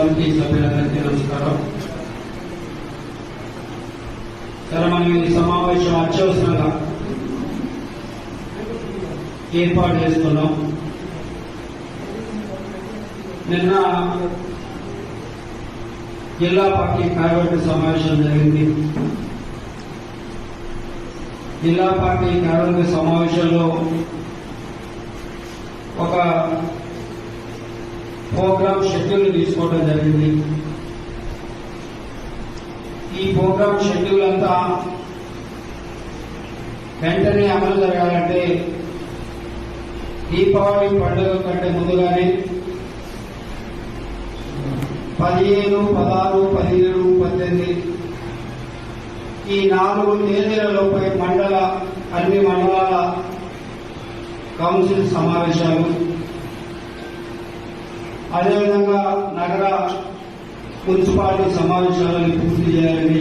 సమితి సభ్యులందరికీ నమస్కారం. సరే మనం ఈ సమావేశం అత్యవసరంగా ఏర్పాటు చేస్తున్నాం. నిన్న జిల్లా పార్టీ కార్యవర్గ సమావేశం జరిగింది. జిల్లా పార్టీ కార్యవర్గ సమావేశంలో ఒక ప్రోగ్రామ్ షెడ్యూల్ తీసుకోవడం జరిగింది. ఈ ప్రోగ్రామ్ షెడ్యూల్ అంతా వెంటనే అమలు జరగాలంటే దీపావళి పండుగ కంటే ముందుగానే పదిహేను పదహారు పదిహేడు పద్దెనిమిది ఈ నాలుగు తేదీలలోపై మండల అన్ని మండలాల కౌన్సిల్ సమావేశాలు అదేవిధంగా నగర మున్సిపాలిటీ సమావేశాలను పూర్తి చేయాలని